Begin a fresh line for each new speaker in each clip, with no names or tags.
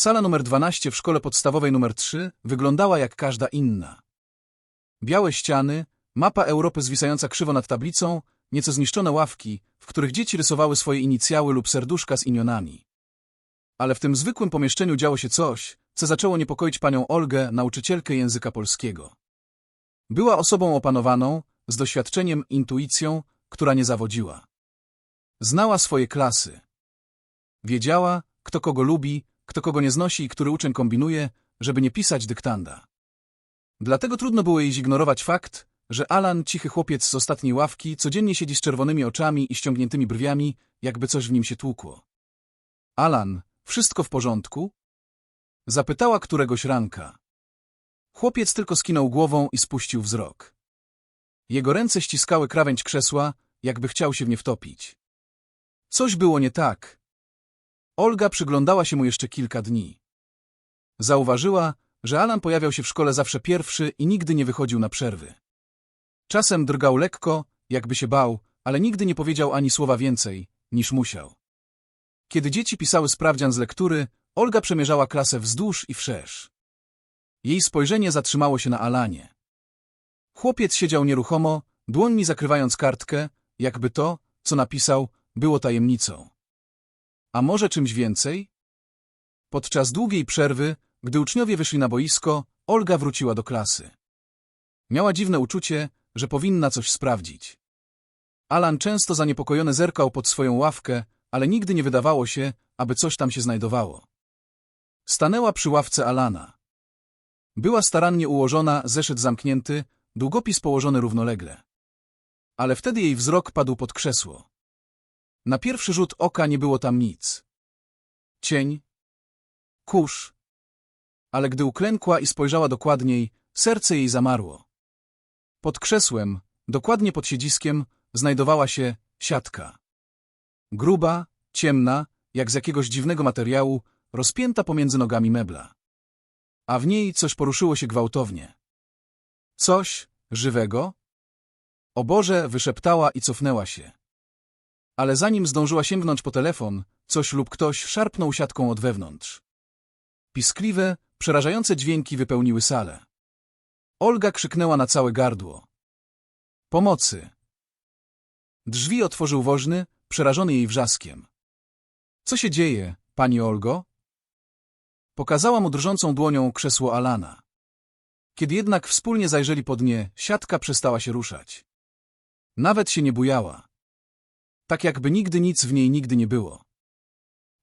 Sala numer 12 w szkole podstawowej numer 3 wyglądała jak każda inna. Białe ściany, mapa Europy zwisająca krzywo nad tablicą, nieco zniszczone ławki, w których dzieci rysowały swoje inicjały lub serduszka z imionami. Ale w tym zwykłym pomieszczeniu działo się coś, co zaczęło niepokoić panią Olgę, nauczycielkę języka polskiego. Była osobą opanowaną, z doświadczeniem, intuicją, która nie zawodziła. Znała swoje klasy. Wiedziała, kto kogo lubi, kto kogo nie znosi i który uczeń kombinuje, żeby nie pisać dyktanda. Dlatego trudno było jej zignorować fakt, że Alan, cichy chłopiec z ostatniej ławki, codziennie siedzi z czerwonymi oczami i ściągniętymi brwiami, jakby coś w nim się tłukło. Alan, wszystko w porządku? Zapytała któregoś ranka. Chłopiec tylko skinął głową i spuścił wzrok. Jego ręce ściskały krawędź krzesła, jakby chciał się w nie wtopić. Coś było nie tak. Olga przyglądała się mu jeszcze kilka dni. Zauważyła, że Alan pojawiał się w szkole zawsze pierwszy i nigdy nie wychodził na przerwy. Czasem drgał lekko, jakby się bał, ale nigdy nie powiedział ani słowa więcej, niż musiał. Kiedy dzieci pisały sprawdzian z lektury, Olga przemierzała klasę wzdłuż i wszerz. Jej spojrzenie zatrzymało się na Alanie. Chłopiec siedział nieruchomo, dłońmi zakrywając kartkę, jakby to, co napisał, było tajemnicą. A może czymś więcej? Podczas długiej przerwy, gdy uczniowie wyszli na boisko, Olga wróciła do klasy. Miała dziwne uczucie, że powinna coś sprawdzić. Alan często zaniepokojony zerkał pod swoją ławkę, ale nigdy nie wydawało się, aby coś tam się znajdowało. Stanęła przy ławce Alana. Była starannie ułożona, zeszyt zamknięty, długopis położony równolegle. Ale wtedy jej wzrok padł pod krzesło. Na pierwszy rzut oka nie było tam nic. Cień, kurz. Ale gdy uklękła i spojrzała dokładniej, serce jej zamarło. Pod krzesłem, dokładnie pod siedziskiem, znajdowała się siatka. Gruba, ciemna, jak z jakiegoś dziwnego materiału, rozpięta pomiędzy nogami mebla. A w niej coś poruszyło się gwałtownie. Coś żywego? O Boże, wyszeptała i cofnęła się. Ale zanim zdążyła sięgnąć po telefon, coś lub ktoś szarpnął siatką od wewnątrz. Piskliwe, przerażające dźwięki wypełniły salę. Olga krzyknęła na całe gardło. Pomocy! Drzwi otworzył woźny, przerażony jej wrzaskiem. Co się dzieje, pani Olgo? Pokazała mu drżącą dłonią krzesło Alana. Kiedy jednak wspólnie zajrzeli pod nie, siatka przestała się ruszać. Nawet się nie bujała. Tak jakby nigdy nic w niej nigdy nie było.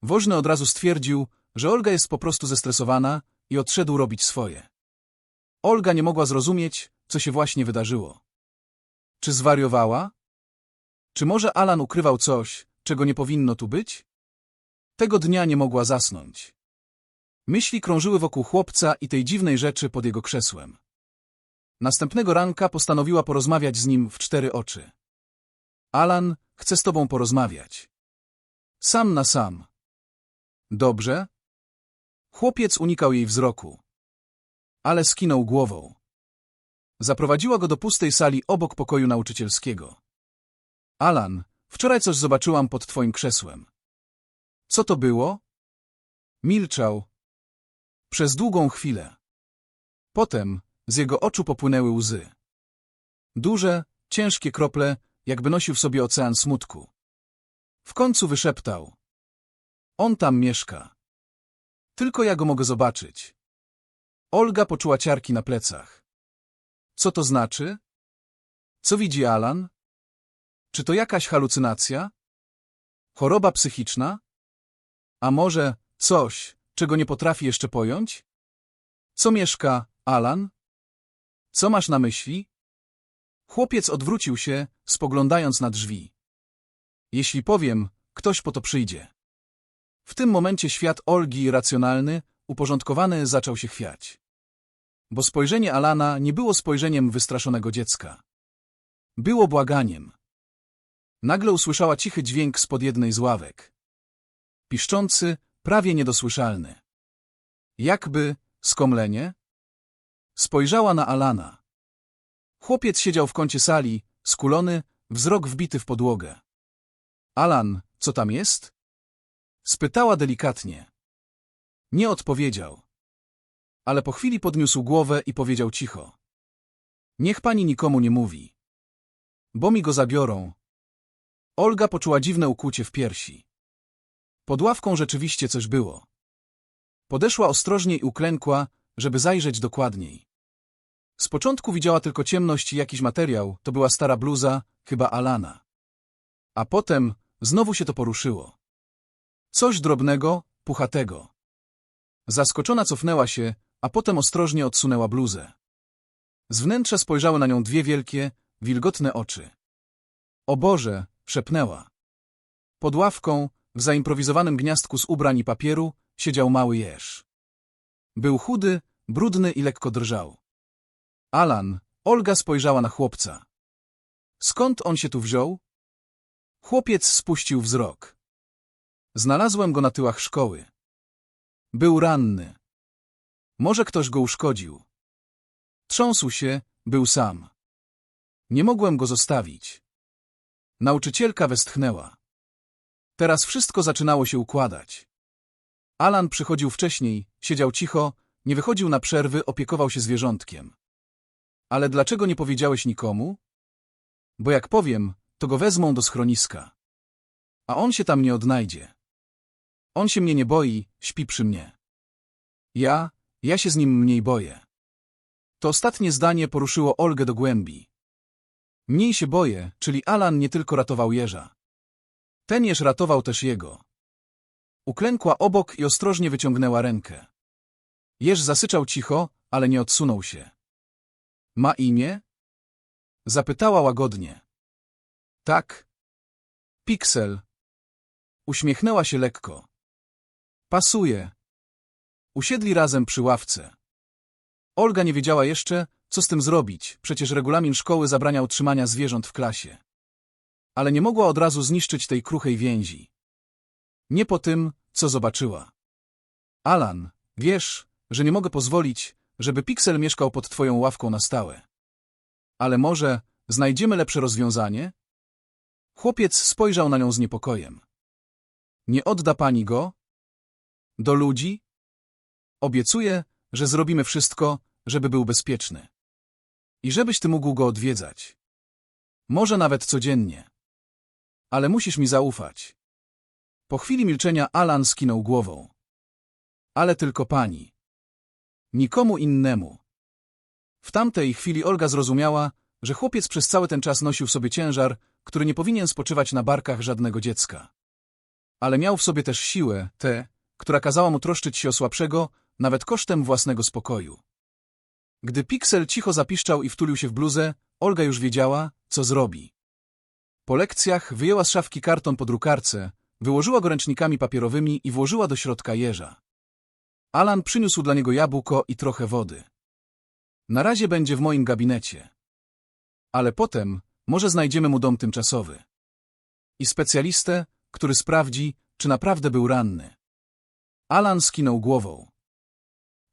Woźny od razu stwierdził, że Olga jest po prostu zestresowana i odszedł robić swoje. Olga nie mogła zrozumieć, co się właśnie wydarzyło. Czy zwariowała? Czy może Alan ukrywał coś, czego nie powinno tu być? Tego dnia nie mogła zasnąć. Myśli krążyły wokół chłopca i tej dziwnej rzeczy pod jego krzesłem. Następnego ranka postanowiła porozmawiać z nim w cztery oczy. Alan, chcę z tobą porozmawiać. Sam na sam. Dobrze? Chłopiec unikał jej wzroku. Ale skinął głową. Zaprowadziła go do pustej sali obok pokoju nauczycielskiego. Alan, wczoraj coś zobaczyłam pod twoim krzesłem. Co to było? Milczał. Przez długą chwilę. Potem z jego oczu popłynęły łzy. Duże, ciężkie krople, jakby nosił w sobie ocean smutku. W końcu wyszeptał. On tam mieszka. Tylko ja go mogę zobaczyć. Olga poczuła ciarki na plecach. Co to znaczy? Co widzi Alan? Czy to jakaś halucynacja? Choroba psychiczna? A może coś, czego nie potrafi jeszcze pojąć? Co mieszka, Alan? Co masz na myśli? Chłopiec odwrócił się, spoglądając na drzwi. Jeśli powiem, ktoś po to przyjdzie. W tym momencie świat Olgi, racjonalny, uporządkowany, zaczął się chwiać. Bo spojrzenie Alana nie było spojrzeniem wystraszonego dziecka. Było błaganiem. Nagle usłyszała cichy dźwięk spod jednej z ławek. Piszczący, prawie niedosłyszalny. Jakby skomlenie? Spojrzała na Alana. Chłopiec siedział w kącie sali, skulony, wzrok wbity w podłogę. Alan, co tam jest? Spytała delikatnie. Nie odpowiedział. Ale po chwili podniósł głowę i powiedział cicho. Niech pani nikomu nie mówi. Bo mi go zabiorą. Olga poczuła dziwne ukłucie w piersi. Pod ławką rzeczywiście coś było. Podeszła ostrożnie i uklękła, żeby zajrzeć dokładniej. Z początku widziała tylko ciemność i jakiś materiał, to była stara bluza, chyba Alana. A potem znowu się to poruszyło. Coś drobnego, puchatego. Zaskoczona cofnęła się, a potem ostrożnie odsunęła bluzę. Z wnętrza spojrzały na nią dwie wielkie, wilgotne oczy. O Boże, szepnęła. Pod ławką, w zaimprowizowanym gniazdku z ubrań i papieru, siedział mały jeż. Był chudy, brudny i lekko drżał. Alan, Olga spojrzała na chłopca. Skąd on się tu wziął? Chłopiec spuścił wzrok. Znalazłem go na tyłach szkoły. Był ranny. Może ktoś go uszkodził. Trząsł się, był sam. Nie mogłem go zostawić. Nauczycielka westchnęła. Teraz wszystko zaczynało się układać. Alan przychodził wcześniej, siedział cicho, nie wychodził na przerwy, opiekował się zwierzątkiem. Ale dlaczego nie powiedziałeś nikomu? Bo jak powiem, to go wezmą do schroniska. A on się tam nie odnajdzie. On się mnie nie boi, śpi przy mnie. Ja, ja się z nim mniej boję. To ostatnie zdanie poruszyło Olgę do głębi. Mniej się boję, czyli Alan nie tylko ratował jeża. Ten jeż ratował też jego. Uklękła obok i ostrożnie wyciągnęła rękę. Jeż zasyczał cicho, ale nie odsunął się. Ma imię? Zapytała łagodnie. Tak. Pixel. Uśmiechnęła się lekko. Pasuje. Usiedli razem przy ławce. Olga nie wiedziała jeszcze, co z tym zrobić, przecież regulamin szkoły zabraniał trzymania zwierząt w klasie. Ale nie mogła od razu zniszczyć tej kruchej więzi. Nie po tym, co zobaczyła. Alan, wiesz, że nie mogę pozwolić, żeby Pixel mieszkał pod twoją ławką na stałe. Ale może znajdziemy lepsze rozwiązanie? Chłopiec spojrzał na nią z niepokojem. Nie odda pani go? Do ludzi? Obiecuję, że zrobimy wszystko, żeby był bezpieczny. I żebyś ty mógł go odwiedzać. Może nawet codziennie. Ale musisz mi zaufać. Po chwili milczenia Alan skinął głową. Ale tylko pani. Nikomu innemu. W tamtej chwili Olga zrozumiała, że chłopiec przez cały ten czas nosił w sobie ciężar, który nie powinien spoczywać na barkach żadnego dziecka. Ale miał w sobie też siłę, tę, która kazała mu troszczyć się o słabszego, nawet kosztem własnego spokoju. Gdy Pixel cicho zapiszczał i wtulił się w bluzę, Olga już wiedziała, co zrobi. Po lekcjach wyjęła z szafki karton po drukarce, wyłożyła go ręcznikami papierowymi i włożyła do środka jeża. Alan przyniósł dla niego jabłko i trochę wody. Na razie będzie w moim gabinecie. Ale potem może znajdziemy mu dom tymczasowy. I specjalistę, który sprawdzi, czy naprawdę był ranny. Alan skinął głową.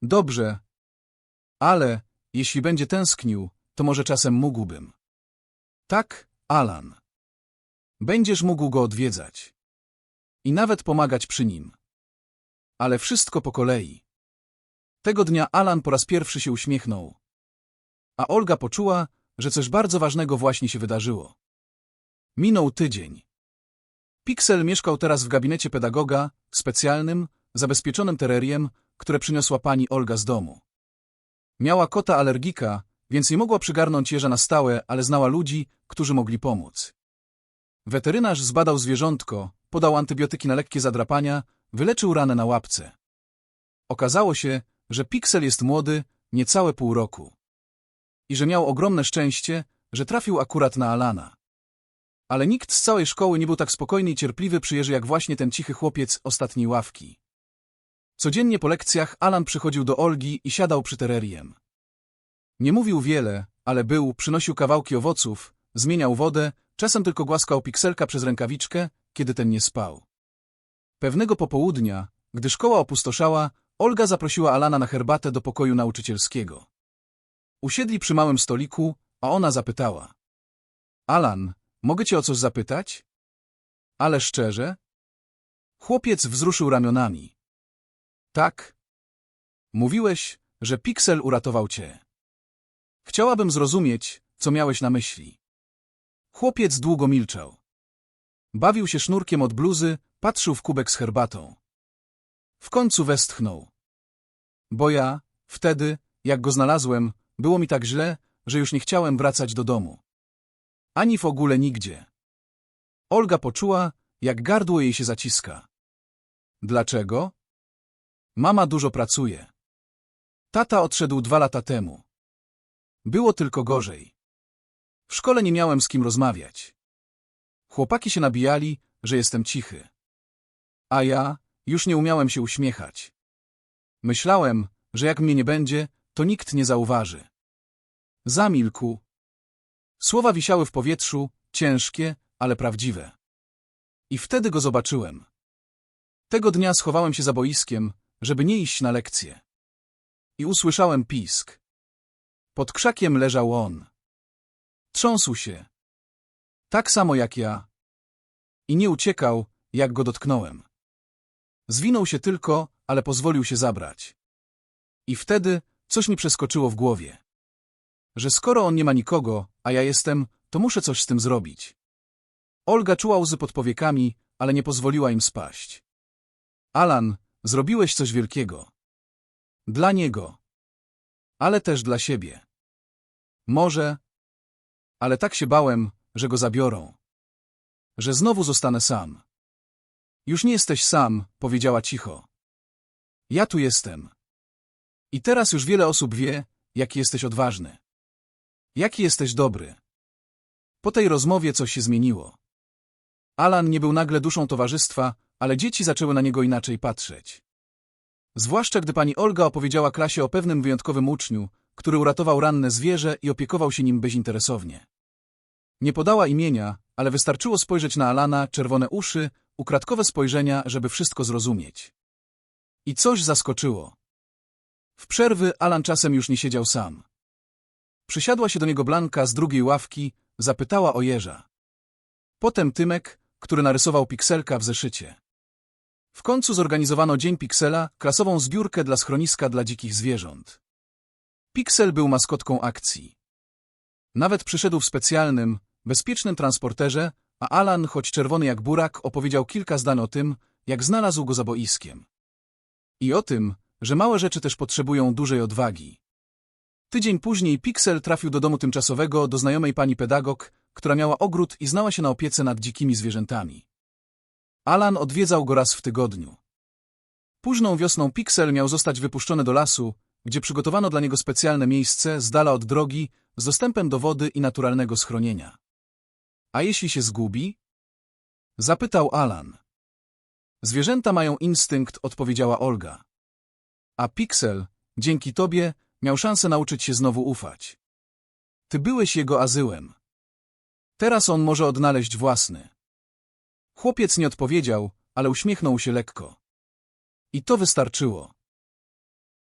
Dobrze, ale jeśli będzie tęsknił, to może czasem mógłbym. Tak, Alan. Będziesz mógł go odwiedzać. I nawet pomagać przy nim. Ale wszystko po kolei. Tego dnia Alan po raz pierwszy się uśmiechnął. A Olga poczuła, że coś bardzo ważnego właśnie się wydarzyło. Minął tydzień. Pixel mieszkał teraz w gabinecie pedagoga, specjalnym, zabezpieczonym tereriem, które przyniosła pani Olga z domu. Miała kota alergika, więc nie mogła przygarnąć jeża na stałe, ale znała ludzi, którzy mogli pomóc. Weterynarz zbadał zwierzątko, podał antybiotyki na lekkie zadrapania, wyleczył ranę na łapce. Okazało się, że Pixel jest młody, niecałe pół roku. I że miał ogromne szczęście, że trafił akurat na Alana. Ale nikt z całej szkoły nie był tak spokojny i cierpliwy przy jak właśnie ten cichy chłopiec ostatniej ławki. Codziennie po lekcjach Alan przychodził do Olgi i siadał przy tereriem. Nie mówił wiele, ale był, przynosił kawałki owoców, zmieniał wodę, czasem tylko głaskał pikselka przez rękawiczkę, kiedy ten nie spał. Pewnego popołudnia, gdy szkoła opustoszała, Olga zaprosiła Alana na herbatę do pokoju nauczycielskiego. Usiedli przy małym stoliku, a ona zapytała. Alan, mogę cię o coś zapytać? Ale szczerze? Chłopiec wzruszył ramionami. Tak? Mówiłeś, że Pixel uratował cię. Chciałabym zrozumieć, co miałeś na myśli. Chłopiec długo milczał. Bawił się sznurkiem od bluzy, patrzył w kubek z herbatą. W końcu westchnął. Bo ja, wtedy, jak go znalazłem, było mi tak źle, że już nie chciałem wracać do domu. Ani w ogóle nigdzie. Olga poczuła, jak gardło jej się zaciska. Dlaczego? Mama dużo pracuje. Tata odszedł dwa lata temu. Było tylko gorzej. W szkole nie miałem z kim rozmawiać. Chłopaki się nabijali, że jestem cichy. A ja już nie umiałem się uśmiechać. Myślałem, że jak mnie nie będzie, to nikt nie zauważy. Zamilkł. Słowa wisiały w powietrzu, ciężkie, ale prawdziwe. I wtedy go zobaczyłem. Tego dnia schowałem się za boiskiem, żeby nie iść na lekcję. I usłyszałem pisk. Pod krzakiem leżał on. Trząsł się. Tak samo jak ja. I nie uciekał, jak go dotknąłem. Zwinął się tylko, ale pozwolił się zabrać. I wtedy coś mi przeskoczyło w głowie. Że skoro on nie ma nikogo, a ja jestem, to muszę coś z tym zrobić. Olga czuła łzy pod powiekami, ale nie pozwoliła im spaść. Alan, zrobiłeś coś wielkiego. Dla niego. Ale też dla siebie. Może. Ale tak się bałem, że go zabiorą. Że znowu zostanę sam. Już nie jesteś sam, powiedziała cicho. Ja tu jestem. I teraz już wiele osób wie, jaki jesteś odważny. Jaki jesteś dobry. Po tej rozmowie coś się zmieniło. Alan nie był nagle duszą towarzystwa, ale dzieci zaczęły na niego inaczej patrzeć. Zwłaszcza gdy pani Olga opowiedziała klasie o pewnym wyjątkowym uczniu, który uratował ranne zwierzę i opiekował się nim bezinteresownie. Nie podała imienia, ale wystarczyło spojrzeć na Alana, czerwone uszy, ukradkowe spojrzenia, żeby wszystko zrozumieć. I coś zaskoczyło. W przerwy Alan czasem już nie siedział sam. Przysiadła się do niego Blanka z drugiej ławki, zapytała o jeża. Potem Tymek, który narysował pikselka w zeszycie. W końcu zorganizowano Dzień Piksela, klasową zbiórkę dla schroniska dla dzikich zwierząt. Piksel był maskotką akcji. Nawet przyszedł w specjalnym, bezpiecznym transporterze, a Alan, choć czerwony jak burak, opowiedział kilka zdań o tym, jak znalazł go za boiskiem. I o tym, że małe rzeczy też potrzebują dużej odwagi. Tydzień później Pixel trafił do domu tymczasowego do znajomej pani pedagog, która miała ogród i znała się na opiece nad dzikimi zwierzętami. Alan odwiedzał go raz w tygodniu. Późną wiosną Pixel miał zostać wypuszczony do lasu, gdzie przygotowano dla niego specjalne miejsce z dala od drogi, z dostępem do wody i naturalnego schronienia. A jeśli się zgubi? Zapytał Alan. Zwierzęta mają instynkt, odpowiedziała Olga. A Pixel, dzięki tobie, miał szansę nauczyć się znowu ufać. Ty byłeś jego azyłem. Teraz on może odnaleźć własny. Chłopiec nie odpowiedział, ale uśmiechnął się lekko. I to wystarczyło.